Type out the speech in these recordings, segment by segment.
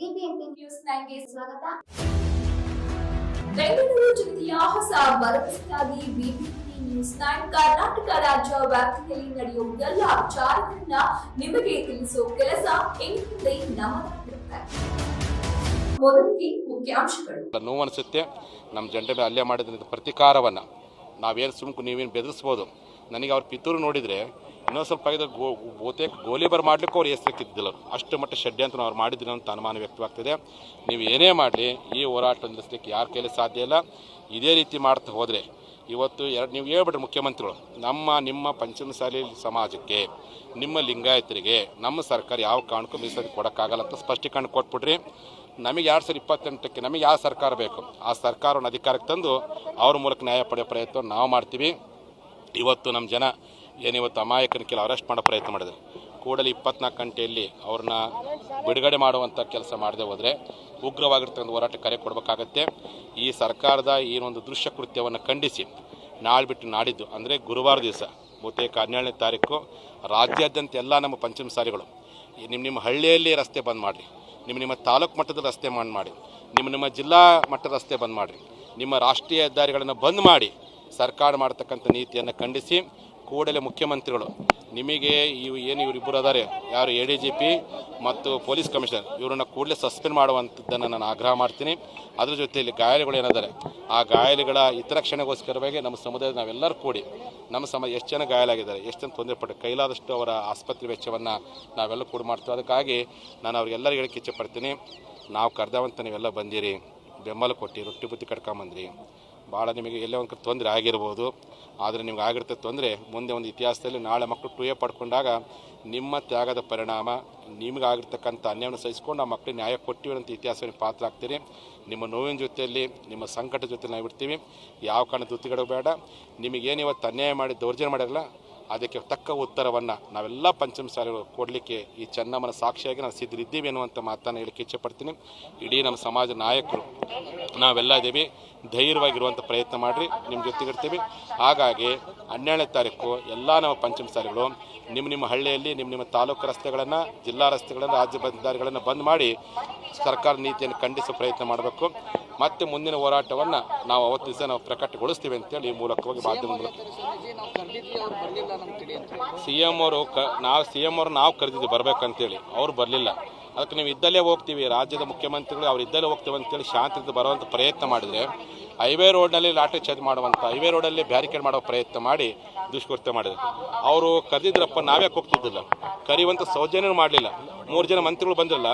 BBMP news ನೈನ್ಗೆ ಸ್ವಾಗತ. ಬೆಂಗಳೂರು ಜಿಲ್ಲೆಯ ಹೊಸ ಭರವಸೆಯಾಗಿ ಬಿಬಿಎಂಪಿ ನ್ಯೂಸ್ ನೈನ್ ಕರ್ನಾಟಕ ರಾಜ್ಯ ವ್ಯಾಪ್ತಿಯಲ್ಲಿ ನಡೆಯುವ ಎಲ್ಲ ವಿಚಾರಗಳನ್ನ ನಿಮಗೆ ತಿಳಿಸುವ ಕೆಲಸ ಇನ್ಮುಂದೆ ನಮ್ಮದಾಗಿರುತ್ತೆ ಮೊದಲಿಗೆ ಮುಖ್ಯಾಂಶಗಳು. ನೋವು ಅನಿಸುತ್ತೆ ನಮ್ಮ ಜನರ ಮೇಲೆ ಹಲ್ಲೆ ಮಾಡಿದ ಪ್ರತಿಕಾರವನ್ನು ನಾವೇನು ಸುಮ್ಕು ನೀವೇನು ಬೆದರಿಸ್ಬೋದು? ನನಗೆ ಅವ್ರ ಪಿತೂರು ನೋಡಿದರೆ ಇನ್ನೊಂದು ಸ್ವಲ್ಪ ಆಗಿದ್ರೆ ಗೋ, ಬಹುತೇಕ ಗೋಲಿಬಾರ್ ಮಾಡಲಿಕ್ಕೂ ಅವ್ರು ಹೆಸರಿಕ್ಕಿದ್ದಿಲ್ಲ ಅಷ್ಟು ಮಟ್ಟ ಷಡ್ಯಂತ್ರ ಅವ್ರು ಮಾಡಿದ್ರು ಅಂತ ಅನುಮಾನ ವ್ಯಕ್ತವಾಗ್ತಿದೆ. ನೀವು ಏನೇ ಮಾಡಲಿ, ಈ ಹೋರಾಟ ನಿಲ್ಲಿಸಲಿಕ್ಕೆ ಯಾರ ಕೈಲಿ ಸಾಧ್ಯ ಇಲ್ಲ. ಇದೇ ರೀತಿ ಮಾಡ್ತಾ ಹೋದರೆ, ಇವತ್ತು ಎರಡು, ನೀವು ಹೇಳ್ಬಿಡ್ರಿ ಮುಖ್ಯಮಂತ್ರಿಗಳು, ನಮ್ಮ, ನಿಮ್ಮ ಪಂಚಮಸಾಲಿ ಸಮಾಜಕ್ಕೆ, ನಿಮ್ಮ ಲಿಂಗಾಯತರಿಗೆ, ನಮ್ಮ ಸರ್ಕಾರ ಯಾವ ಕಾರಣಕ್ಕೂ ಮೀಸಲು ಕೊಡೋಕ್ಕಾಗಲ್ಲ ಅಂತ ಸ್ಪಷ್ಟೀಕರಣ ಕೊಟ್ಬಿಟ್ರಿ. ನಮಗೆ ಎರಡು ಸಾವಿರದ ಇಪ್ಪತ್ತೆಂಟಕ್ಕೆ, ನಮಗೆ ಯಾವ ಸರ್ಕಾರ ಬೇಕು? ಆ ಸರ್ಕಾರವನ್ನು ಅಧಿಕಾರಕ್ಕೆ ತಂದು ಅವ್ರ ಮೂಲಕ ನ್ಯಾಯ ಪಡೆಯೋ ಪ್ರಯತ್ನ ನಾವು ಮಾಡ್ತೀವಿ. ಇವತ್ತು ನಮ್ಮ ಜನ ಏನಿವತ್ತು ಅಮಾಯಕನ ಕೆಲ ಅರೆಸ್ಟ್ ಮಾಡೋ ಪ್ರಯತ್ನ ಮಾಡಿದ್ರು. ಕೂಡಲೇ ಇಪ್ಪತ್ನಾಲ್ಕು ಗಂಟೆಯಲ್ಲಿ ಅವ್ರನ್ನ ಬಿಡುಗಡೆ ಮಾಡುವಂಥ ಕೆಲಸ ಮಾಡದೆ ಹೋದರೆ ಉಗ್ರವಾಗಿರ್ತಕ್ಕಂಥ ಹೋರಾಟ ಕರೆ ಕೊಡಬೇಕಾಗತ್ತೆ. ಈ ಸರ್ಕಾರದ ಈ ಒಂದು ದೃಶ್ಯ ಕೃತ್ಯವನ್ನು ಖಂಡಿಸಿ, ನಾಳೆ ಬಿಟ್ಟು ನಾಡಿದ್ದು, ಅಂದರೆ ಗುರುವಾರ ದಿವಸ, ಬಹುತೇಕ ಹನ್ನೆರಡನೇ ತಾರೀಕು, ರಾಜ್ಯಾದ್ಯಂತ ಎಲ್ಲ ನಮ್ಮ ಪಂಚಮ ಸಾರಿಗಳು ನಿಮ್ಮ ನಿಮ್ಮ ಹಳ್ಳಿಯಲ್ಲಿ ರಸ್ತೆ ಬಂದ್ ಮಾಡಿರಿ ನಿಮ್ಮ ನಿಮ್ಮ ತಾಲೂಕು ಮಟ್ಟದ ರಸ್ತೆ ಬಂದ್ ಮಾಡಿ ನಿಮ್ಮ ನಿಮ್ಮ ಜಿಲ್ಲಾ ಮಟ್ಟದ ರಸ್ತೆ ಬಂದ್ ಮಾಡಿರಿ, ನಿಮ್ಮ ರಾಷ್ಟ್ರೀಯ ಹೆದ್ದಾರಿಗಳನ್ನು ಬಂದ್ ಮಾಡಿ, ಸರ್ಕಾರ ಮಾಡ್ತಕ್ಕಂಥ ನೀತಿಯನ್ನು ಖಂಡಿಸಿ ಕೂಡಲೇ ಮುಖ್ಯಮಂತ್ರಿಗಳು, ನಿಮಗೆ ಇವು ಏನು ಇವರಿಬ್ಬರು ಅದಾರೆ, ಯಾರು ಎ ಡಿ ಜಿ ಪಿ ಮತ್ತು ಪೊಲೀಸ್ ಕಮಿಷನರ್, ಇವರನ್ನು ಕೂಡಲೇ ಸಸ್ಪೆಂಡ್ ಮಾಡುವಂಥದ್ದನ್ನು ನಾನು ಆಗ್ರಹ ಮಾಡ್ತೀನಿ. ಅದ್ರ ಜೊತೆಯಲ್ಲಿ ಗಾಯಾಳುಗಳು ಏನಿದ್ದಾರೆ, ಆ ಗಾಯಾಳುಗಳ ಹಿತರಕ್ಷಣೆಗೋಸ್ಕರವಾಗಿ ನಮ್ಮ ಸಮುದಾಯದ ನಾವೆಲ್ಲರೂ ಕೂಡಿ ನಮ್ಮ ಸಮಾಜ ಎಷ್ಟು ಜನ ಗಾಯಾಲಾಗಿದ್ದಾರೆ ಎಷ್ಟು ಜನ ತೊಂದರೆ ಪಟ್ಟು, ಕೈಲಾದಷ್ಟು ಅವರ ಆಸ್ಪತ್ರೆ ವೆಚ್ಚವನ್ನು ನಾವೆಲ್ಲ ಕೂಡ ಮಾಡ್ತೀವಿ. ಅದಕ್ಕಾಗಿ ನಾನು ಅವ್ರಿಗೆಲ್ಲರಿಗೂ ಹೇಳಕ್ಕೆ ಇಚ್ಛೆಪಡ್ತೀನಿ ನಾವು ಕರೆದವಂತ ನೀವೆಲ್ಲ ಬಂದಿರಿ, ಬೆಂಬಲ ಕೊಟ್ಟು, ರೊಟ್ಟಿ ಬುತ್ತಿ ಕಟ್ಕೊಂಬಂದ್ರಿ. ಭಾಳ ನಿಮಗೆ ಎಲ್ಲೇ ಒಂದು ತೊಂದರೆ ಆಗಿರ್ಬೋದು. ಆದರೆ ನಿಮ್ಗೆ ಆಗಿರ್ತದೆ ತೊಂದರೆ, ಮುಂದೆ ಒಂದು ಇತಿಹಾಸದಲ್ಲಿ ನಾಳೆ ಮಕ್ಕಳು ಟು ಎ ಪಡ್ಕೊಂಡಾಗ ನಿಮ್ಮ ತ್ಯಾಗದ ಪರಿಣಾಮ, ನಿಮ್ಗೆ ಆಗಿರ್ತಕ್ಕಂಥ ಅನ್ಯಾಯವನ್ನು ಸಹಿಸ್ಕೊಂಡು ಆ ಮಕ್ಕಳಿಗೆ ನ್ಯಾಯ ಕೊಟ್ಟಿವಿ ಅಂತ ಇತಿಹಾಸವನ್ನು ಪಾತ್ರ ಆಗ್ತೀರಿ. ನಿಮ್ಮ ನೋವಿನ ಜೊತೆಯಲ್ಲಿ, ನಿಮ್ಮ ಸಂಕಟ ಜೊತೆ ನಾವು ಇರ್ತೀವಿ. ಯಾವ ಕಾರಣ ದುತ್ತಿಗಡೆ ಬೇಡ ನಿಮಗೇನು ಇವತ್ತು ಅನ್ಯಾಯ ಮಾಡಿ ದೌರ್ಜನ್ಯ ಮಾಡಿರಲ್ಲ, ಅದಕ್ಕೆ ತಕ್ಕ ಉತ್ತರವನ್ನು ನಾವೆಲ್ಲ ಪಂಚಮ ಪಂಚಮಸಾಲಿಗಳು ಕೊಡಲಿಕ್ಕೆ ಈ ಚೆನ್ನಮ್ಮನ ಸಾಕ್ಷಿಯಾಗಿ ನಾವು ಸಿದ್ಧರಿದ್ದೀವಿ ಅನ್ನುವಂಥ ಮಾತನ್ನು ಹೇಳಕ್ಕೆ ಇಚ್ಛೆಪಡ್ತೀನಿ ಇಡೀ ನಮ್ಮ ಸಮಾಜ ನಾಯಕರು, ನಾವೆಲ್ಲ ಇದ್ದೀವಿ. ಧೈರ್ಯವಾಗಿರುವಂಥ ಪ್ರಯತ್ನ ಮಾಡಿರಿ, ನಿಮ್ಮ ಜೊತೆಗಿರ್ತೀವಿ ಹಾಗಾಗಿ ಹನ್ನೆರಡನೇ ತಾರೀಕು ಎಲ್ಲ ನಮ್ಮ ಪಂಚಮಸಾಲಿಗಳು ನಿಮ್ಮ ನಿಮ್ಮ ಹಳ್ಳಿಯಲ್ಲಿ, ನಿಮ್ಮ ನಿಮ್ಮ ತಾಲೂಕು ರಸ್ತೆಗಳನ್ನು, ಜಿಲ್ಲಾ ರಸ್ತೆಗಳನ್ನು, ರಾಜ್ಯ ದಾರಿಗಳನ್ನು ಬಂದ್ ಮಾಡಿ ಸರ್ಕಾರ ನೀತಿಯನ್ನು ಖಂಡಿಸುವ ಪ್ರಯತ್ನ ಮಾಡಬೇಕು. ಮತ್ತೆ ಮುಂದಿನ ಹೋರಾಟವನ್ನು ನಾವು ಅವತ್ತು ದಿವಸ ನಾವು ಪ್ರಕಟಗೊಳಿಸ್ತೀವಿ ಅಂತೇಳಿ ಈ ಮೂಲಕವಾಗಿ ಮಾಧ್ಯಮ ಮೂಲಕ ಸಿ ಎಂ ಅವರು ಕ ನಾವು ಸಿ ಎಂ ಅವರು ನಾವು ಕರೆದಿದ್ವಿ ಬರಬೇಕಂತೇಳಿ. ಅವರು ಬರಲಿಲ್ಲ. ಅದಕ್ಕೆ ನೀವು ಇದ್ದಲ್ಲೇ ಹೋಗ್ತೀವಿ. ರಾಜ್ಯದ ಮುಖ್ಯಮಂತ್ರಿಗಳು ಅವ್ರು ಇದ್ದಲ್ಲೇ ಹೋಗ್ತೀವಿ ಅಂತೇಳಿ ಶಾಂತಿಯಿಂದ ಬರುವಂಥ ಪ್ರಯತ್ನ ಮಾಡಿದರೆ ಹೈವೇ ರೋಡ್ನಲ್ಲಿ ಲಾಠಿ ಚಾರ್ಜ್ ಮಾಡುವಂಥ ಹೈವೇ ರೋಡಲ್ಲಿ ಬ್ಯಾರಿಕೇಡ್ ಮಾಡೋ ಪ್ರಯತ್ನ ಮಾಡಿ ದುಷ್ಕೃತ್ಯ ಮಾಡಿದ್ರು. ಅವರು ಕರೆದಿದ್ರಪ್ಪ ನಾವ್ಯಾಕೆ ಹೋಗ್ತಿದ್ದಿಲ್ಲ ಕರೆಯುವಂಥ ಸೌಜನ್ಯನೂ ಮಾಡಲಿಲ್ಲ. ಮೂರು ಜನ ಮಂತ್ರಿಗಳು ಬಂದಿಲ್ಲ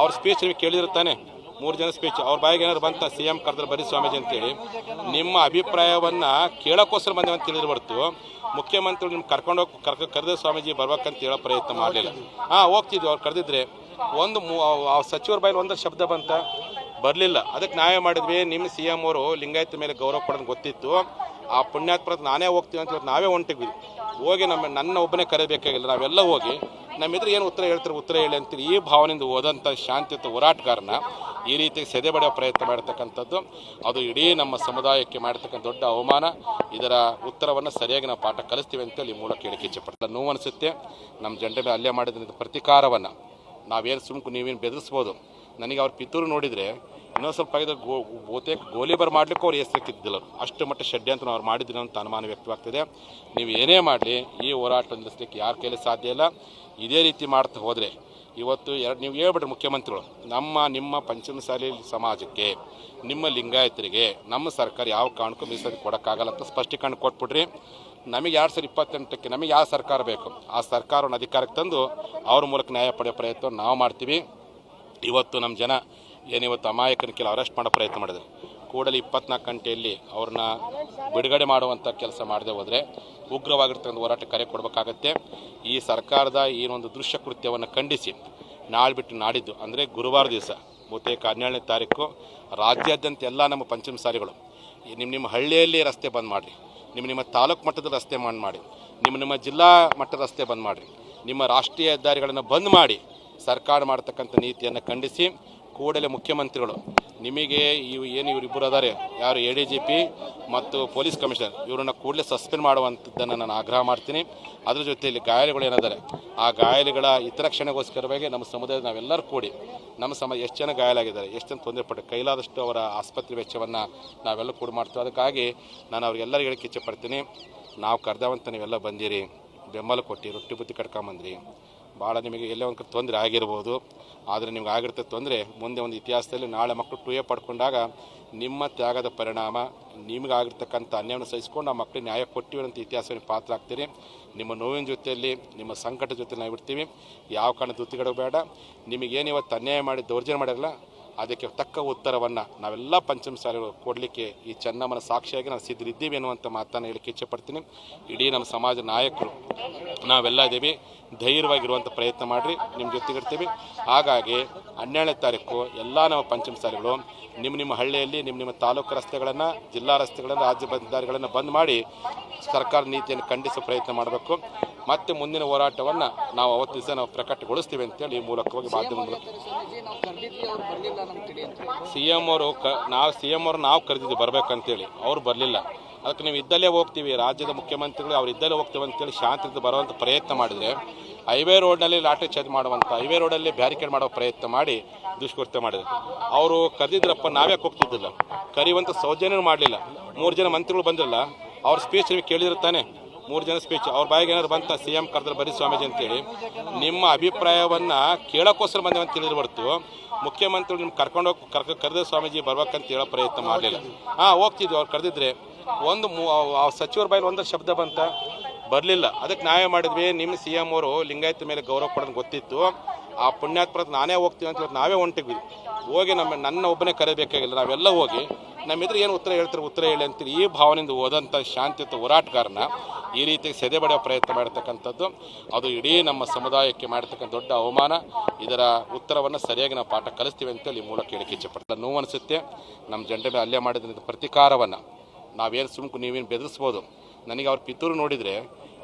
ಅವ್ರ ಸ್ಪೀಚ್ ನೀವು ಕೇಳಿದಿರ್ತಾನೆ ಮೂರು ಜನ ಸ್ಪೀಚ್ ಅವ್ರ ಬಾಯಿಗೆ ಏನಾದ್ರು ಬಂತ? ಸಿ ಎಂ ಕರೆದ್ರೆ ಬರೀ ಸ್ವಾಮೀಜಿ ಅಂತೇಳಿ. ನಿಮ್ಮ ಅಭಿಪ್ರಾಯವನ್ನು ಕೇಳೋಕ್ಕೋಸ್ಕರ ಬಂದೇವೆ ಅಂತ ತಿಳಿದ್ರು ಹೊರ್ತು ಮುಖ್ಯಮಂತ್ರಿಗಳು ನಿಮ್ಗೆ ಕರ್ಕೊಂಡೋಗಿ ಕರ್ಕ ಕರೆದ ಸ್ವಾಮೀಜಿ ಬರ್ಬೇಕಂತ ಹೇಳೋ ಪ್ರಯತ್ನ ಮಾಡಲಿಲ್ಲ. ಹಾಂ, ಹೋಗ್ತಿದ್ವಿ. ಅವ್ರು ಕರೆದಿದ್ರೆ ಒಂದು ಸಚಿವರ ಬಾಯಲ್ಲಿ ಒಂದು ಶಬ್ದ ಬಂತ? ಬರಲಿಲ್ಲ. ಅದಕ್ಕೆ ನಾವೇ ಮಾಡಿದ್ವಿ. ನಿಮ್ಮ ಸಿ ಎಂ ಅವರು ಲಿಂಗಾಯತ ಮೇಲೆ ಗೌರವ ಕೊಡೋದು ಗೊತ್ತಿತ್ತು. ಆ ಪುಣ್ಯಾತ್ಮರ ನಾನೇ ಹೋಗ್ತೀವಿ ಅಂತ ನಾವೇ ಹೊಂಟಿದ್ವಿ. ಹೋಗಿ ನಮ್ಮ ನನ್ನ ಒಬ್ಬನೇ ಕರೆಯಬೇಕಾಗಿಲ್ಲ ನಾವೆಲ್ಲ ಹೋಗಿ ನಮ್ಮ ಎದುರು ಏನು ಉತ್ತರ ಹೇಳ್ತಾರೆ ಉತ್ತರ ಹೇಳಿ ಅಂತೇಳಿ ಈ ಭಾವನೆಯಿಂದ ಹೋದಂಥ ಶಾಂತಿಯುತ ಹೋರಾಟಗಾರನ ಈ ರೀತಿ ಸೆದೆ ಬಡಿಯೋ ಪ್ರಯತ್ನ ಮಾಡ್ತಕ್ಕಂಥದ್ದು. ಅದು ಇಡೀ ನಮ್ಮ ಸಮುದಾಯಕ್ಕೆ ಮಾಡ್ತಕ್ಕಂಥ ದೊಡ್ಡ ಅವಮಾನ. ಇದರ ಉತ್ತರವನ್ನು ಸರಿಯಾಗಿ ನಾವು ಪಾಠ ಕಲಿಸ್ತೀವಿ ಅಂತೇಳಿ ಈ ಮೂಲಕ ಹೇಳಿಕೆ ಇಚ್ಛೆಪಡ್ತಾರೆ ನೋವು ಅನಿಸುತ್ತೆ. ನಮ್ಮ ಜನರ ಮೇಲೆ ಅಲ್ಲೇ ಮಾಡಿದ ಪ್ರತಿಕಾರವನ್ನು ನಾವೇನು ಸುಮ್ಕು ನೀವೇನು ಬೆದರಿಸ್ಬೋದು? ನನಗೆ ಅವ್ರ ಪಿತೂರು ನೋಡಿದರೆ ಇನ್ನೊಂದು ಸ್ವಲ್ಪ ಆಗಿದ್ರೆ ಗೋ ಬಹುತೇಕ ಗೋಲಿಬಾರ್ ಮಾಡಲಿಕ್ಕೂ ಅವ್ರು ಹೆಸರಿಕ್ಕಿದ್ದಿಲ್ಲ ಅಷ್ಟು ಮಟ್ಟ ಷಡ್ಯಂತ್ರ ಅವ್ರು ಮಾಡಿದ್ರು ಅಂತ ಅನುಮಾನ ವ್ಯಕ್ತವಾಗ್ತಿದೆ. ನೀವು ಏನೇ ಮಾಡಲಿ, ಈ ಹೋರಾಟ ನಿಲ್ಲಿಸ್ಲಿಕ್ಕೆ ಯಾರ ಕೈಲಿ ಸಾಧ್ಯ ಇಲ್ಲ. ಇದೇ ರೀತಿ ಮಾಡ್ತಾ ಹೋದರೆ ಇವತ್ತು ಎರಡು, ನೀವು ಹೇಳ್ಬಿಟ್ರೆ ಮುಖ್ಯಮಂತ್ರಿಗಳು, ನಮ್ಮ, ನಿಮ್ಮ ಪಂಚಮಸಾಲಿ ಸಮಾಜಕ್ಕೆ, ನಿಮ್ಮ ಲಿಂಗಾಯತರಿಗೆ, ನಮ್ಮ ಸರ್ಕಾರ ಯಾವ ಕಾರಣಕ್ಕೂ ಮೀಸಲು ಕೊಡೋಕ್ಕಾಗಲ್ಲ ಅಂತ ಸ್ಪಷ್ಟೀಕರಣ ಕೊಟ್ಬಿಡ್ರಿ. ನಮಗೆ ಎರಡು ಸಾವಿರದ ಇಪ್ಪತ್ತೆಂಟಕ್ಕೆ ನಮಗೆ ಯಾವ ಸರ್ಕಾರ ಬೇಕು? ಆ ಸರ್ಕಾರವನ್ನು ಅಧಿಕಾರಕ್ಕೆ ತಂದು ಅವ್ರ ಮೂಲಕ ನ್ಯಾಯ ಪಡೆಯೋ ಪ್ರಯತ್ನ ನಾವು ಮಾಡ್ತೀವಿ. ಇವತ್ತು ನಮ್ಮ ಜನ ಏನಿವತ್ತು ಅಮಾಯಕನ ಕೆಲ ಅರೆಸ್ಟ್ ಮಾಡೋ ಪ್ರಯತ್ನ ಮಾಡಿದ್ರು ಕೂಡಲೇ ಇಪ್ಪತ್ನಾಲ್ಕು ಗಂಟೆಯಲ್ಲಿ ಅವ್ರನ್ನ ಬಿಡುಗಡೆ ಮಾಡುವಂಥ ಕೆಲಸ ಮಾಡದೆ ಹೋದರೆ ಉಗ್ರವಾಗಿರ್ತಕ್ಕಂಥ ಹೋರಾಟ ಕರೆ ಕೊಡಬೇಕಾಗತ್ತೆ. ಈ ಸರ್ಕಾರದ ಒಂದು ದೃಶ್ಯ ಕೃತ್ಯವನ್ನು ಖಂಡಿಸಿ, ನಾಳೆ ಬಿಟ್ಟು ನಾಡಿದ್ದು, ಅಂದರೆ ಗುರುವಾರ ದಿವಸ, ಬಹುತೇಕ ಹನ್ನೆರಡನೇ ತಾರೀಕು, ರಾಜ್ಯಾದ್ಯಂತ ಎಲ್ಲ ನಮ್ಮ ಪಂಚಮ ಸಾರಿಗಳು ನಿಮ್ಮ ನಿಮ್ಮ ಹಳ್ಳಿಯಲ್ಲಿ ರಸ್ತೆ ಬಂದ್ ಮಾಡಿರಿ. ನಿಮ್ಮ ನಿಮ್ಮ ತಾಲೂಕು ಮಟ್ಟದ ರಸ್ತೆ ಬಂದ್ ಮಾಡಿ, ನಿಮ್ಮ ನಿಮ್ಮ ಜಿಲ್ಲಾ ಮಟ್ಟದ ರಸ್ತೆ ಬಂದ್ ಮಾಡಿರಿ. ನಿಮ್ಮ ರಾಷ್ಟ್ರೀಯ ಹೆದ್ದಾರಿಗಳನ್ನು ಬಂದ್ ಮಾಡಿ, ಸರ್ಕಾರ ಮಾಡ್ತಕ್ಕಂಥ ನೀತಿಯನ್ನು ಖಂಡಿಸಿ ಕೂಡಲೇ ಮುಖ್ಯಮಂತ್ರಿಗಳು, ನಿಮಗೆ ಇವು ಏನು ಇವರಿಬ್ಬರು ಅದಾರೆ, ಯಾರು ಎ ಡಿ ಜಿ ಪಿ ಮತ್ತು ಪೊಲೀಸ್ ಕಮಿಷನರ್, ಇವರನ್ನು ಕೂಡಲೇ ಸಸ್ಪೆಂಡ್ ಮಾಡುವಂಥದ್ದನ್ನು ನಾನು ಆಗ್ರಹ ಮಾಡ್ತೀನಿ. ಅದ್ರ ಜೊತೆಯಲ್ಲಿ ಗಾಯಾಳುಗಳು ಏನಿದ್ದಾರೆ, ಆ ಗಾಯಾಳುಗಳ ಹಿತರಕ್ಷಣೆಗೋಸ್ಕರವಾಗಿ ನಮ್ಮ ಸಮುದಾಯದ ನಾವೆಲ್ಲರೂ ಕೂಡಿ ನಮ್ಮ ಸಮ, ಎಷ್ಟು ಜನ ಗಾಯಾಲಾಗಿದ್ದಾರೆ ಎಷ್ಟು ಜನ ತೊಂದರೆ ಪಟ್ಟು, ಕೈಲಾದಷ್ಟು ಅವರ ಆಸ್ಪತ್ರೆ ವೆಚ್ಚವನ್ನು ನಾವೆಲ್ಲ ಕೂಡ ಮಾಡ್ತೀವಿ. ಅದಕ್ಕಾಗಿ ನಾನು ಅವ್ರಿಗೆಲ್ಲರಿಗೂ ಹೇಳಕ್ಕೆ ಇಚ್ಛೆಪಡ್ತೀನಿ ನಾವು ಕರೆದವಂತ ನೀವೆಲ್ಲ ಬಂದಿರಿ, ಬೆಂಬಲ ಕೊಟ್ಟು, ರೊಟ್ಟಿ ಬುತ್ತಿ ಕಟ್ಕೊಂಬಂದ್ರಿ. ಭಾಳ ನಿಮಗೆ ಎಲ್ಲೇ ಒಂದು ತೊಂದರೆ ಆಗಿರ್ಬೋದು. ಆದರೆ ನಿಮ್ಗೆ ಆಗಿರ್ತದೆ ತೊಂದರೆ, ಮುಂದೆ ಒಂದು ಇತಿಹಾಸದಲ್ಲಿ ನಾಳೆ ಮಕ್ಕಳು ಟು ಎ ಪಡ್ಕೊಂಡಾಗ ನಿಮ್ಮ ತ್ಯಾಗದ ಪರಿಣಾಮ ನಿಮಗಾಗಿರ್ತಕ್ಕಂಥ ಅನ್ಯಾಯವನ್ನು ಸಹಿಸ್ಕೊಂಡು ಆ ಮಕ್ಕಳಿಗೆ ನ್ಯಾಯ ಕೊಟ್ಟಿವೆ ಅಂತ ಇತಿಹಾಸವನ್ನು ಪಾತ್ರ ಆಗ್ತೀರಿ. ನಿಮ್ಮ ನೋವಿನ ಜೊತೆಯಲ್ಲಿ, ನಿಮ್ಮ ಸಂಕಟ ಜೊತೆ ನಾವು ಇರ್ತೀವಿ. ಯಾವ ಕಾರಣ ದುತ್ತಿಗಡೆ ಬೇಡ ನಿಮಗೇನು ಇವತ್ತು ಅನ್ಯಾಯ ಮಾಡಿ ದೌರ್ಜನ್ಯ ಮಾಡಿರಲ್ಲ ಅದಕ್ಕೆ ತಕ್ಕ ಉತ್ತರವನ್ನು ನಾವೆಲ್ಲ ಪಂಚಮ ಶಾಲೆಗಳು ಕೊಡಲಿಕ್ಕೆ ಈ ಚೆನ್ನಮ್ಮನ ಸಾಕ್ಷಿಯಾಗಿ ನಾವು ಸಿದ್ಧರಿದ್ದೀವಿ ಅನ್ನುವಂಥ ಮಾತನ್ನು ಹೇಳಿಕ್ಕೆ ಇಚ್ಛೆಪಡ್ತೀನಿ ಇಡೀ ನಮ್ಮ ಸಮಾಜ ನಾಯಕರು ನಾವೆಲ್ಲ ಇದ್ದೀವಿ. ಧೈರ್ಯವಾಗಿರುವಂಥ ಪ್ರಯತ್ನ ಮಾಡಿರಿ. ನಿಮ್ಮ ಜೊತೆಗಿರ್ತೀವಿ ಹಾಗಾಗಿ ಹನ್ನೆರಡನೇ ತಾರೀಕು ಎಲ್ಲ ನಮ್ಮ ಪಂಚಮ ಶಾಲೆಗಳು ನಿಮ್ಮ ನಿಮ್ಮ ಹಳ್ಳಿಯಲ್ಲಿ, ನಿಮ್ಮ ನಿಮ್ಮ ತಾಲೂಕು ರಸ್ತೆಗಳನ್ನು, ಜಿಲ್ಲಾ ರಸ್ತೆಗಳನ್ನು, ರಾಜ್ಯ ಬಂದಾರಿಗಳನ್ನು ಬಂದ್ ಮಾಡಿ ಸರ್ಕಾರ ನೀತಿಯನ್ನು ಖಂಡಿಸುವ ಪ್ರಯತ್ನ ಮಾಡಬೇಕು. ಮತ್ತೆ ಮುಂದಿನ ಹೋರಾಟವನ್ನು ನಾವು ಅವತ್ತು ದಿವಸ ನಾವು ಪ್ರಕಟಗೊಳಿಸ್ತೀವಿ ಅಂತೇಳಿ ಈ ಮೂಲಕವಾಗಿ ಮಾಧ್ಯಮ ಸಿ ಎಂ ಅವರು ಕ, ನಾವು ಸಿ ಎಂ ಅವ್ರು ನಾವು ಕರೆದಿದ್ವಿ ಬರಬೇಕಂತೇಳಿ. ಅವ್ರು ಬರಲಿಲ್ಲ. ಅದಕ್ಕೆ ನೀವು ಇದ್ದಲ್ಲೇ ಹೋಗ್ತೀವಿ. ರಾಜ್ಯದ ಮುಖ್ಯಮಂತ್ರಿಗಳು ಅವ್ರು ಇದ್ದಲ್ಲೇ ಹೋಗ್ತೀವಿ ಅಂತೇಳಿ ಶಾಂತಿಯಿಂದ ಬರುವಂಥ ಪ್ರಯತ್ನ ಮಾಡಿದರೆ ಹೈವೇ ರೋಡ್ನಲ್ಲಿ ಲಾಠಿ ಚಾರ್ಜ್ ಮಾಡುವಂಥ ಹೈವೇ ರೋಡಲ್ಲಿ ಬ್ಯಾರಿಕೇಡ್ ಮಾಡೋ ಪ್ರಯತ್ನ ಮಾಡಿ ದುಷ್ಕೃತ್ಯ ಮಾಡಿದ್ರು. ಅವರು ಕರೆದಿದ್ರಪ್ಪ ನಾವೇ ಹೋಗ್ತಿದ್ದಿಲ್ಲ ಕರೆಯುವಂಥ ಸೌಜನ್ಯ ಮಾಡಲಿಲ್ಲ. ಮೂರು ಜನ ಮಂತ್ರಿಗಳು ಬಂದಿರಲ್ಲ, ಅವ್ರ ಸ್ಪೀಚ್ ನೀವು ಕೇಳಿದಿರ್ತಾನೆ ಮೂರು ಜನ ಸ್ಪೀಚ್ ಅವ್ರ ಬಾಯಿಗೆ ಏನಾದ್ರು ಬಂತ? ಸಿ ಎಂ ಕರೆದ್ರೆ ಬರೀ ಸ್ವಾಮೀಜಿ ಅಂತೇಳಿ. ನಿಮ್ಮ ಅಭಿಪ್ರಾಯವನ್ನ ಕೇಳೋಕ್ಕೋಸ್ಕರ ಬಂದೇವೆ ಅಂತ ತಿಳಿದ್ರೆ ಬರ್ತು. ಮುಖ್ಯಮಂತ್ರಿಗಳು ನಿಮ್ಗೆ ಕರ್ಕೊಂಡೋಗಿ ಕರ್ಕ ಕರೆದ ಸ್ವಾಮೀಜಿ ಬರ್ಬೇಕಂತ ಹೇಳೋ ಪ್ರಯತ್ನ ಮಾಡಲಿಲ್ಲ. ಹಾಂ, ಹೋಗ್ತಿದ್ವಿ ಅವ್ರು ಕರೆದಿದ್ರೆ. ಒಂದು ಮೂ- ಸಚಿವರ ಬಾಯಲ್ಲಿ ಒಂದು ಶಬ್ದ ಬಂತ? ಬರಲಿಲ್ಲ. ಅದಕ್ಕೆ ನಾವೇ ಮಾಡಿದ್ವಿ. ನಿಮ್ಮ ಸಿ ಎಂ ಅವರು ಲಿಂಗಾಯತ ಮೇಲೆ ಗೌರವ ಕೊಡೋದು ಗೊತ್ತಿತ್ತು. ಆ ಪುಣ್ಯಾತ್ಮ ನಾನೇ ಹೋಗ್ತೀವಿ ಅಂತ ಹೇಳಿ ನಾವೇ ಹೊಂಟಿದ್ವಿ. ಹೋಗಿ ನಮ್ಮ ನನ್ನ ಒಬ್ಬನೇ ಕರೆಯಬೇಕಾಗಿಲ್ಲ. ನಾವೆಲ್ಲ ಹೋಗಿ ನಮ್ಮ ಎದುರು ಏನು ಉತ್ತರ ಹೇಳ್ತಾರೆ ಉತ್ತರ ಹೇಳಿ ಅಂತೇಳಿ ಈ ಭಾವನೆಯಿಂದ ಹೋದಂಥ ಶಾಂತಿಯುತ ಹೋರಾಟಗಾರನ ಈ ರೀತಿ ಸೆದೆ ಬಡಿಯೋ ಪ್ರಯತ್ನ ಮಾಡ್ತಕ್ಕಂಥದ್ದು. ಅದು ಇಡೀ ನಮ್ಮ ಸಮುದಾಯಕ್ಕೆ ಮಾಡ್ತಕ್ಕಂಥ ದೊಡ್ಡ ಅವಮಾನ. ಇದರ ಉತ್ತರವನ್ನು ಸರಿಯಾಗಿ ನಾವು ಪಾಠ ಕಲಿಸ್ತೀವಿ ಅಂತೇಳಿ ಈ ಮೂಲಕ ಹೇಳಿಕೆ ಇಚ್ಛೆಪಡ್ತಾರೆ ನೋವು ಅನಿಸುತ್ತೆ. ನಮ್ಮ ಜಂಡ ಮೇಲೆ ಅಲ್ಲೇ ಮಾಡಿದ ಪ್ರತಿಕಾರವನ್ನು ನಾವೇನು ಸುಮ್ಕು ನೀವೇನು ಬೆದರಿಸ್ಬೋದು. ನನಗೆ ಅವ್ರ ಪಿತೂರು ನೋಡಿದರೆ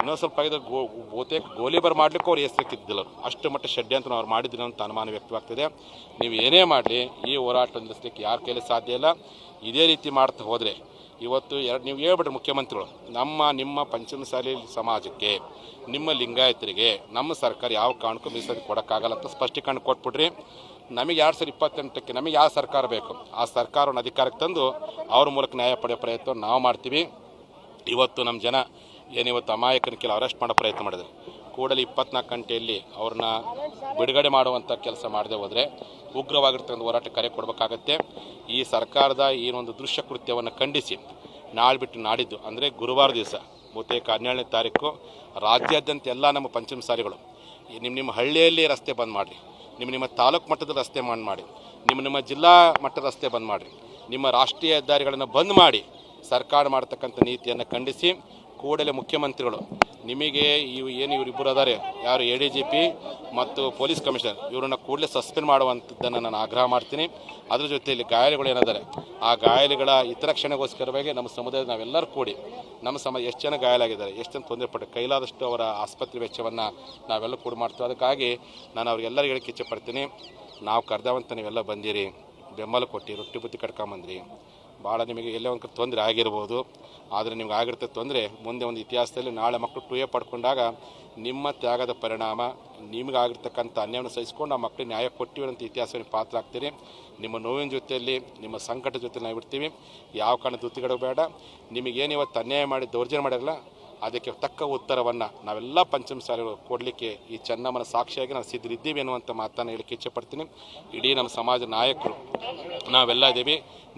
ಇನ್ನೊಂದು ಸ್ವಲ್ಪ ಆಗಿದ್ರೆ ಗೋ ಬಹುತೇಕ ಗೋಲಿಬಾರ್ ಮಾಡ್ಲಿಕ್ಕೆ ಅವ್ರು ಹೆಸರಿಕ್ಕಿದ್ದಿಲ್ಲ ಅಷ್ಟು ಮಟ್ಟ ಷಡ್ಯಂತ್ರ ಅವ್ರು ಮಾಡಿದ್ರು ಅಂತ ಅನುಮಾನ ವ್ಯಕ್ತವಾಗ್ತಿದೆ. ನೀವು ಏನೇ ಮಾಡಲಿ ಈ ಹೋರಾಟ ನಿಲ್ಲಿಸ್ಲಿಕ್ಕೆ ಯಾರ ಕೈಲಿ ಸಾಧ್ಯ ಇಲ್ಲ. ಇದೇ ರೀತಿ ಮಾಡ್ತಾ ಹೋದರೆ ಇವತ್ತು ಎರಡು ನೀವು ಹೇಳ್ಬಿಟ್ರಿ ಮುಖ್ಯಮಂತ್ರಿಗಳು, ನಮ್ಮ, ನಿಮ್ಮ ಪಂಚಮಸಾಲಿ ಸಮಾಜಕ್ಕೆ, ನಿಮ್ಮ ಲಿಂಗಾಯತರಿಗೆ, ನಮ್ಮ ಸರ್ಕಾರ ಯಾವ ಕಾರಣಕ್ಕೂ ಮೀಸಲು ಕೊಡೋಕ್ಕಾಗಲ್ಲ ಅಂತ ಸ್ಪಷ್ಟೀಕರಣ ಕೊಟ್ಬಿಟ್ರಿ ನಮಗೆ ಎರಡು ಸಾವಿರದ ಇಪ್ಪತ್ತೆಂಟಕ್ಕೆ ನಮಗೆ ಯಾವ ಸರ್ಕಾರ ಬೇಕು? ಆ ಸರ್ಕಾರವನ್ನು ಅಧಿಕಾರಕ್ಕೆ ತಂದು ಅವ್ರ ಮೂಲಕ ನ್ಯಾಯ ಪಡೆಯೋ ಪ್ರಯತ್ನ ನಾವು ಮಾಡ್ತೀವಿ. ಇವತ್ತು ನಮ್ಮ ಜನ ಏನಿವತ್ತು ಅಮಾಯಕನ ಕೆಲ ಅರೆಸ್ಟ್ ಮಾಡೋ ಪ್ರಯತ್ನ ಮಾಡಿದ್ರು. ಕೂಡಲೇ ಇಪ್ಪತ್ನಾಲ್ಕು ಗಂಟೆಯಲ್ಲಿ ಅವ್ರನ್ನ ಬಿಡುಗಡೆ ಮಾಡುವಂಥ ಕೆಲಸ ಮಾಡದೆ ಹೋದರೆ ಉಗ್ರವಾಗಿರ್ತಕ್ಕಂಥ ಹೋರಾಟ ಕರೆ ಕೊಡಬೇಕಾಗತ್ತೆ. ಈ ಸರ್ಕಾರದ ಒಂದು ದೃಶ್ಯ ಕೃತ್ಯವನ್ನು ಖಂಡಿಸಿ ನಾಳೆ ಬಿಟ್ಟು ನಾಡಿದ್ದು, ಅಂದರೆ ಗುರುವಾರ ದಿವಸ, ಬಹುತೇಕ ಹನ್ನೆರಡನೇ ತಾರೀಕು, ರಾಜ್ಯಾದ್ಯಂತ ಎಲ್ಲ ನಮ್ಮ ಪಂಚಮ ಸಾರಿಗಳು ನಿಮ್ಮ ನಿಮ್ಮ ಹಳ್ಳಿಯಲ್ಲಿ ರಸ್ತೆ ಬಂದ್ ಮಾಡಿರಿ, ನಿಮ್ಮ ನಿಮ್ಮ ತಾಲೂಕು ಮಟ್ಟದ ರಸ್ತೆ ಬಂದ್ ಮಾಡಿ, ನಿಮ್ಮ ನಿಮ್ಮ ಜಿಲ್ಲಾ ಮಟ್ಟದ ರಸ್ತೆ ಬಂದ್ ಮಾಡಿರಿ, ನಿಮ್ಮ ರಾಷ್ಟ್ರೀಯ ಹೆದ್ದಾರಿಗಳನ್ನು ಬಂದ್ ಮಾಡಿ, ಸರ್ಕಾರ ಮಾಡ್ತಕ್ಕಂಥ ನೀತಿಯನ್ನು ಖಂಡಿಸಿ ಕೂಡಲೇ ಮುಖ್ಯಮಂತ್ರಿಗಳು, ನಿಮಗೆ ಇವು ಏನು ಇವರಿಬ್ಬರು ಅದಾರೆ, ಯಾರು ಎ ಡಿ ಜಿ ಪಿ ಮತ್ತು ಪೊಲೀಸ್ ಕಮಿಷನರ್, ಇವರನ್ನು ಕೂಡಲೇ ಸಸ್ಪೆಂಡ್ ಮಾಡುವಂಥದ್ದನ್ನು ನಾನು ಆಗ್ರಹ ಮಾಡ್ತೀನಿ. ಅದ್ರ ಜೊತೆಯಲ್ಲಿ ಗಾಯಾಳುಗಳು ಏನಿದ್ದಾರೆ, ಆ ಗಾಯಾಳುಗಳ ಹಿತರಕ್ಷಣೆಗೋಸ್ಕರವಾಗಿ ನಮ್ಮ ಸಮುದಾಯದ ನಾವೆಲ್ಲರೂ ಕೂಡಿ ನಮ್ಮ ಸಮ, ಎಷ್ಟು ಜನ ಗಾಯಾಲಾಗಿದ್ದಾರೆ ಎಷ್ಟು ಜನ ತೊಂದರೆ ಪಟ್ಟು, ಕೈಲಾದಷ್ಟು ಅವರ ಆಸ್ಪತ್ರೆ ವೆಚ್ಚವನ್ನು ನಾವೆಲ್ಲ ಕೂಡ ಮಾಡ್ತೀವಿ. ಅದಕ್ಕಾಗಿ ನಾನು ಅವ್ರಿಗೆಲ್ಲರಿಗೂ ಹೇಳಕ್ಕೆ ಇಚ್ಛೆಪಡ್ತೀನಿ ನಾವು ಕರೆದವಂತ ನೀವೆಲ್ಲ ಬಂದಿರಿ, ಬೆಂಬಲ ಕೊಟ್ಟು, ರೊಟ್ಟಿ ಬುತ್ತಿ ಕಟ್ಕೊಂಬಂದ್ರಿ. ಭಾಳ ನಿಮಗೆ ಎಲ್ಲೇ ಒಂದು ತೊಂದರೆ ಆಗಿರ್ಬೋದು. ಆದರೆ ನಿಮ್ಗೆ ಆಗಿರ್ತದೆ ತೊಂದರೆ, ಮುಂದೆ ಒಂದು ಇತಿಹಾಸದಲ್ಲಿ ನಾಳೆ ಮಕ್ಕಳು ಟು ಎ ಪಡ್ಕೊಂಡಾಗ ನಿಮ್ಮ ತ್ಯಾಗದ ಪರಿಣಾಮ ನಿಮಗಾಗಿರ್ತಕ್ಕಂಥ ಅನ್ಯಾಯವನ್ನು ಸಹಿಸ್ಕೊಂಡು ಆ ಮಕ್ಕಳಿಗೆ ನ್ಯಾಯ ಕೊಟ್ಟಿವಿ ಅಂತ ಇತಿಹಾಸವನ್ನು ಪಾತ್ರ ಆಗ್ತೀರಿ. ನಿಮ್ಮ ನೋವಿನ ಜೊತೆಯಲ್ಲಿ, ನಿಮ್ಮ ಸಂಕಟ ಜೊತೆ ನಾವು ಇರ್ತೀವಿ. ಯಾವ ಕಾರಣ ದುತ್ತಿಗಡೆ ಬೇಡ ನಿಮಗೇನು ಇವತ್ತು ಅನ್ಯಾಯ ಮಾಡಿ, ದೌರ್ಜನ್ಯ ಮಾಡಿರಲ್ಲ ಅದಕ್ಕೆ ತಕ್ಕ ಉತ್ತರವನ್ನು ನಾವೆಲ್ಲ ಪಂಚಮ ಶಾಲೆಗಳು ಕೊಡಲಿಕ್ಕೆ ಈ ಚೆನ್ನಮ್ಮನ ಸಾಕ್ಷಿಯಾಗಿ ನಾವು ಸಿದ್ಧರಿದ್ದೀವಿ ಅನ್ನುವಂಥ ಮಾತನ್ನು ಹೇಳಿಕ್ಕೆ ಇಚ್ಛೆಪಡ್ತೀನಿ ಇಡೀ ನಮ್ಮ ಸಮಾಜ ನಾಯಕರು ನಾವೆಲ್ಲ ಇದ್ದೀವಿ.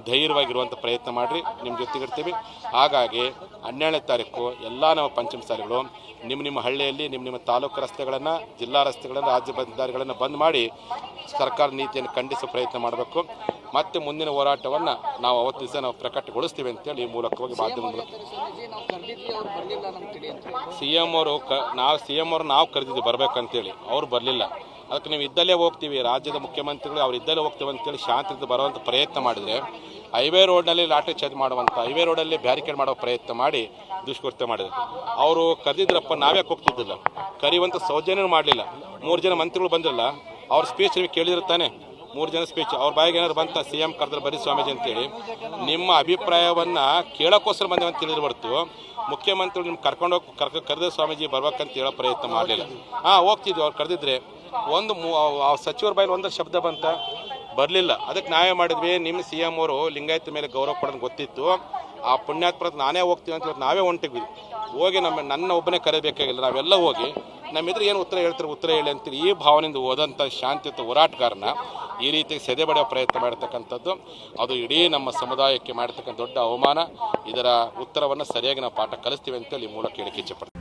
ಧೈರ್ಯವಾಗಿರುವಂಥ ಪ್ರಯತ್ನ ಮಾಡಿರಿ ನಿಮ್ಮ ಜೊತೆಗಿರ್ತೀವಿ ಹಾಗಾಗಿ ಹನ್ನೆರಡನೇ ತಾರೀಕು ಎಲ್ಲ ನಮ್ಮ ಪಂಚಮ ಶಾಲೆಗಳು ನಿಮ್ಮ ನಿಮ್ಮ ಹಳ್ಳಿಯಲ್ಲಿ ನಿಮ್ಮ ನಿಮ್ಮ ತಾಲೂಕು ರಸ್ತೆಗಳನ್ನು, ಜಿಲ್ಲಾ ರಸ್ತೆಗಳನ್ನು, ರಾಜ್ಯ ಬಂದಾರಿಗಳನ್ನು ಬಂದ್ ಮಾಡಿ ಸರ್ಕಾರ ನೀತಿಯನ್ನು ಖಂಡಿಸುವ ಪ್ರಯತ್ನ ಮಾಡಬೇಕು. ಮತ್ತೆ ಮುಂದಿನ ಹೋರಾಟವನ್ನು ನಾವು ಅವತ್ತು ದಿವಸ ನಾವು ಪ್ರಕಟಗೊಳಿಸ್ತೀವಿ ಅಂತೇಳಿ ಈ ಮೂಲಕವಾಗಿ ಮಾಧ್ಯಮ ಸಿ ಎಂ ಅವರು ಕ ನಾವು ಸಿ ಎಂ ಅವರು ನಾವು ಕರೆದಿದ್ವಿ ಬರ್ಬೇಕಂತೇಳಿ ಅವ್ರು ಬರಲಿಲ್ಲ. ಅದಕ್ಕೆ ನೀವು ಇದ್ದಲ್ಲೇ ಹೋಗ್ತೀವಿ ರಾಜ್ಯದ ಮುಖ್ಯಮಂತ್ರಿಗಳು ಅವ್ರು ಇದ್ದಲ್ಲೇ ಹೋಗ್ತೀವಿ ಅಂತೇಳಿ ಶಾಂತಿಯಿಂದ ಬರುವಂಥ ಪ್ರಯತ್ನ ಮಾಡಿದರೆ ಹೈವೇ ರೋಡ್ನಲ್ಲಿ ಲಾಠಿ ಚಾರ್ಜ್ ಮಾಡುವಂಥ ಹೈವೇ ರೋಡಲ್ಲಿ ಬ್ಯಾರಿಕೇಡ್ ಮಾಡುವ ಪ್ರಯತ್ನ ಮಾಡಿ ದುಷ್ಕೃತ್ಯ ಮಾಡಿದ್ರು. ಅವರು ಕರೆದಿದ್ರಪ್ಪ ನಾವೇ ಹೋಗ್ತಿದ್ದಿಲ್ಲ ಕರೆಯುವಂಥ ಸೌಜನ್ಯ ಮಾಡಲಿಲ್ಲ. ಮೂರು ಜನ ಮಂತ್ರಿಗಳು ಬಂದಿರಲ್ಲ ಅವ್ರ ಸ್ಪೀಚ್ ನೀವು ಕೇಳಿದಿರ್ತಾನೆ ಮೂರು ಜನ ಸ್ಪೀಚ್ ಅವ್ರ ಬಾಯಿಗೆ ಏನಾದ್ರು ಬಂತ? ಸಿ ಎಂ ಕರೆದ್ರೆ ಬರೀ ಸ್ವಾಮೀಜಿ ಅಂತೇಳಿ. ನಿಮ್ಮ ಅಭಿಪ್ರಾಯವನ್ನು ಕೇಳೋಕ್ಕೋಸ್ಕರ ಬಂದೇವೆ ಅಂತ ತಿಳಿದ್ರೆ ಹೊರ್ತು ಮುಖ್ಯಮಂತ್ರಿ ನಿಮ್ಗೆ ಕರ್ಕೊಂಡೋಗಿ ಕರ್ಕ ಕರೆದ ಸ್ವಾಮೀಜಿ ಬರ್ಬೇಕಂತ ಹೇಳೋ ಪ್ರಯತ್ನ ಮಾಡಲಿಲ್ಲ. ಹಾಂ, ಹೋಗ್ತಿದ್ವಿ ಅವ್ರು ಕರೆದಿದ್ರೆ. ಒಂದು ಮೂ- ಸಚಿವರ ಬಾಯಲ್ಲಿ ಒಂದು ಶಬ್ದ ಬಂತ? ಬರಲಿಲ್ಲ. ಅದಕ್ಕೆ ನಾವೇ ಮಾಡಿದ್ವಿ. ನಿಮ್ಮ ಸಿ ಎಂ ಅವರು ಲಿಂಗಾಯತ ಮೇಲೆ ಗೌರವ ಕೊಡೋದು ಗೊತ್ತಿತ್ತು. ಆ ಪುಣ್ಯಾತ್ಮರ ನಾನೇ ಹೋಗ್ತೀವಿ ಅಂತ ಇವತ್ತು ನಾವೇ ಹೊಂಟಿದ್ವಿ ಹೋಗಿ ನಮ್ಮ ನನ್ನ ಒಬ್ಬನೇ ಕರೆಯಬೇಕಾಗಿಲ್ಲ ನಾವೆಲ್ಲ ಹೋಗಿ ನಮ್ಮಿದ್ರೆ ಏನು ಉತ್ತರ ಹೇಳ್ತಾರೆ ಉತ್ತರ ಹೇಳಿ ಅಂತೇಳಿ ಈ ಭಾವನೆಯಿಂದ ಹೋದಂಥ ಶಾಂತಿಯುತ ಹೋರಾಟಗಾರನ ಈ ರೀತಿ ಸೆದೆ ಬಡಿಯೋ ಪ್ರಯತ್ನ ಮಾಡ್ತಕ್ಕಂಥದ್ದು, ಅದು ಇಡೀ ನಮ್ಮ ಸಮುದಾಯಕ್ಕೆ ಮಾಡ್ತಕ್ಕಂಥ ದೊಡ್ಡ ಅವಮಾನ. ಇದರ ಉತ್ತರವನ್ನು ಸರಿಯಾಗಿ ನಾವು ಪಾಠ ಕಲಿಸ್ತೀವಿ ಅಂತೇಳಿ ಮೂಲಕ ಹೇಳಿಕೆ ಇಚ್ಛೆಪಡ್ತೀನಿ